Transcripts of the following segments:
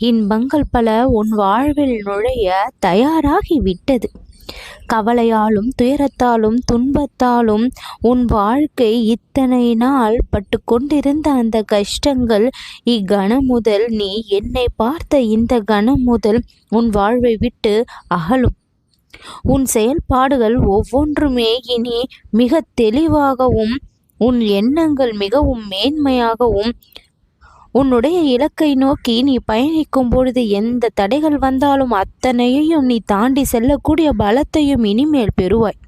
இன்பங்கள் பல உன் வாழ்வில் நுழைய தயாராகி விட்டது. கவலையாலும் துயரத்தாலும் துன்பத்தாலும் உன் வாழ்க்கை இத்தனை நாள் பட்டு கொண்டிருந்த அந்த கஷ்டங்கள் இக்கணம் முதல் நீ என்னை பார்த்த இந்த கணம் முதல் உன் வாழ்வை விட்டு அகலும். உன் செயல்பாடுகள் ஒவ்வொன்றுமே இனி மிக தெளிவாகவும் உன் எண்ணங்கள் மிகவும் மேன்மையாகவும் உன்னுடைய இலக்கை நோக்கி நீ பயணிக்கும் பொழுது எந்த தடைகள் வந்தாலும் அத்தனையையும் நீ தாண்டி செல்லக்கூடிய பலத்தையும் இனிமேல் பெறுவாய்.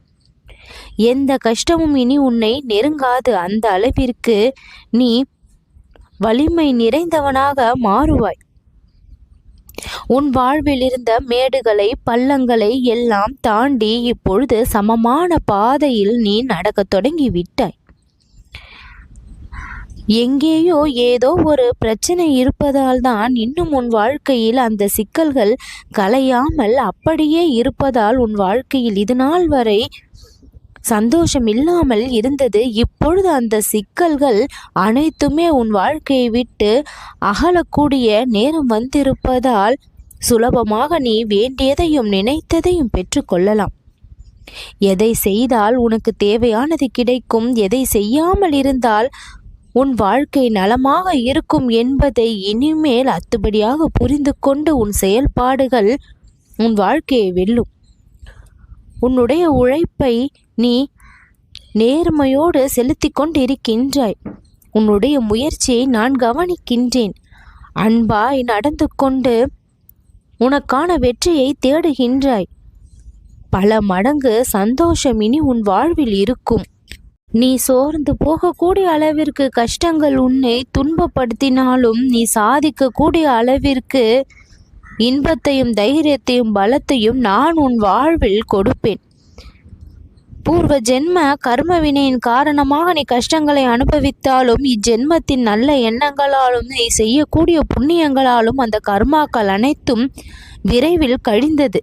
எந்த கஷ்டமும் இனி உன்னை நெருங்காது. அந்த அளவிற்கு நீ வலிமை நிறைந்தவனாக மாறுவாய். உன் வாழ்வில் இருந்த மேடுகளை பள்ளங்களை எல்லாம் தாண்டி இப்பொழுது சமமான பாதையில் நீ நடக்கத் தொடங்கி விட்டாய். எங்கேயோ ஏதோ ஒரு பிரச்சனை இருப்பதால் தான் இன்னும் உன் வாழ்க்கையில் அந்த சிக்கல்கள் கலையாமல் அப்படியே இருப்பதால் உன் வாழ்க்கையில் இது நாள் வரை சந்தோஷம் இல்லாமல் இருந்தது. இப்பொழுது அந்த சிக்கல்கள் அனைத்துமே உன் வாழ்க்கையை விட்டு அகலக்கூடிய நேரம் வந்திருப்பதால் சுலபமாக நீ வேண்டியதையும் நினைத்ததையும் பெற்றுக்கொள்ளலாம் எதை செய்தால் உனக்கு தேவையானது கிடைக்கும்? எதை செய்யாமல் இருந்தால் உன் வாழ்க்கை நலமாக இருக்கும் என்பதை இனிமேல் அத்துபடியாக புரிந்து கொண்டு உன் செயல்பாடுகள் உன் வாழ்க்கையை வெல்லும். உன்னுடைய உழைப்பை நீ நேர்மையோடு செலுத்தி கொண்டிருக்கின்றாய். உன்னுடைய முயற்சியை நான் கவனிக்கின்றேன். அன்பாய் நடந்து கொண்டு உனக்கான வெற்றியை தேடுகின்றாய். பல மடங்கு சந்தோஷம் இனி உன் வாழ்வில் இருக்கும். நீ சோர்ந்து போகக்கூடிய அளவிற்கு கஷ்டங்கள் உன்னை துன்பப்படுத்தினாலும் நீ சாதிக்கக்கூடிய அளவிற்கு இன்பத்தையும் தைரியத்தையும் பலத்தையும் நான் உன் வாழ்வில் கொடுப்பேன். பூர்வ ஜென்ம கர்மவினையின் காரணமாக நீ கஷ்டங்களை அனுபவித்தாலும் இஜென்மத்தின் நல்ல எண்ணங்களாலும் நீ செய்யக்கூடிய புண்ணியங்களாலும் அந்த கர்மாக்கள் அனைத்தும் விரைவில் கழிந்தது.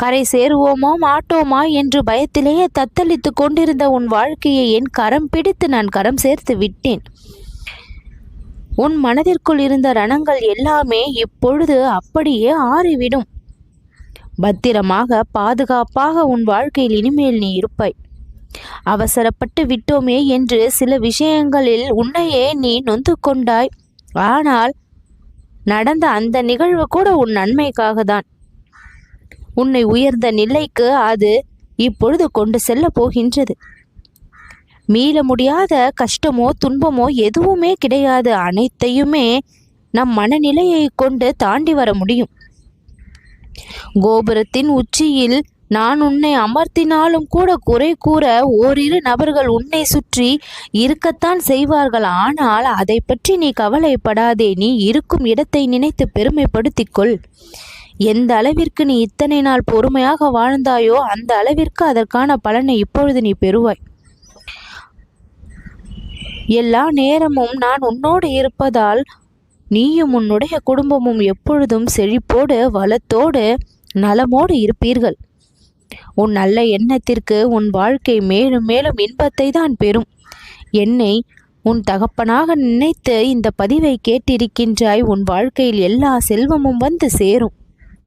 கரை சேருவோமோ மாட்டோமா என்று பயத்திலேயே தத்தளித்து கொண்டிருந்த உன் வாழ்க்கையை என் கரம் பிடித்து நான் கரம் சேர்த்து விட்டேன். உன் மனதிற்குள் இருந்த ரணங்கள் எல்லாமே இப்பொழுது அப்படியே ஆறிவிடும். பத்திரமாக பாதுகாப்பாக உன் வாழ்க்கையில் இனிமேல் நீ இருப்பாய். அவசரப்பட்டு விட்டோமே என்று சில விஷயங்களில் உன்னையே நீ நொந்து கொண்டாய். ஆனால் நடந்த அந்த நிகழ்வு கூட உன் நன்மைக்காக தான் உன்னை உயர்ந்த நிலைக்கு அது இப்பொழுது கொண்டு செல்ல போகின்றது. மீள முடியாத கஷ்டமோ துன்பமோ எதுவுமே கிடையாது. அனைத்தையுமே நம் மனநிலையை கொண்டு தாண்டி வர முடியும். கோபுரத்தின் உச்சியில் நான் உன்னை அமர்த்தினாலும் கூட குறை கூற ஓரிரு நபர்கள் உன்னை சுற்றி இருக்கத்தான் செய்வார்கள். ஆனால் அதை பற்றி நீ கவலைப்படாதே. நீ இருக்கும் இடத்தை நினைத்து பெருமைப்படுத்திக் கொள். எந்த அளவிற்கு நீ இத்தனை நாள் பொறுமையாக வாழ்ந்தாயோ அந்த அளவிற்கு அதற்கான பலனை இப்பொழுது நீ பெறுவாய். எல்லா நேரமும் நான் உன்னோடு இருப்பதால் நீயும் உன்னுடைய குடும்பமும் எப்பொழுதும் செழிப்போடு வளத்தோடு நலமோடு இருப்பீர்கள். உன் நல்ல எண்ணத்திற்கு உன் வாழ்க்கை மேலும் மேலும் இன்பத்தை தான் பெறும். என்னை உன் தகப்பனாக நினைத்து இந்த பதிவை கேட்டிருக்கின்றாய். உன் வாழ்க்கையில் எல்லா செல்வமும் வந்து சேரும்.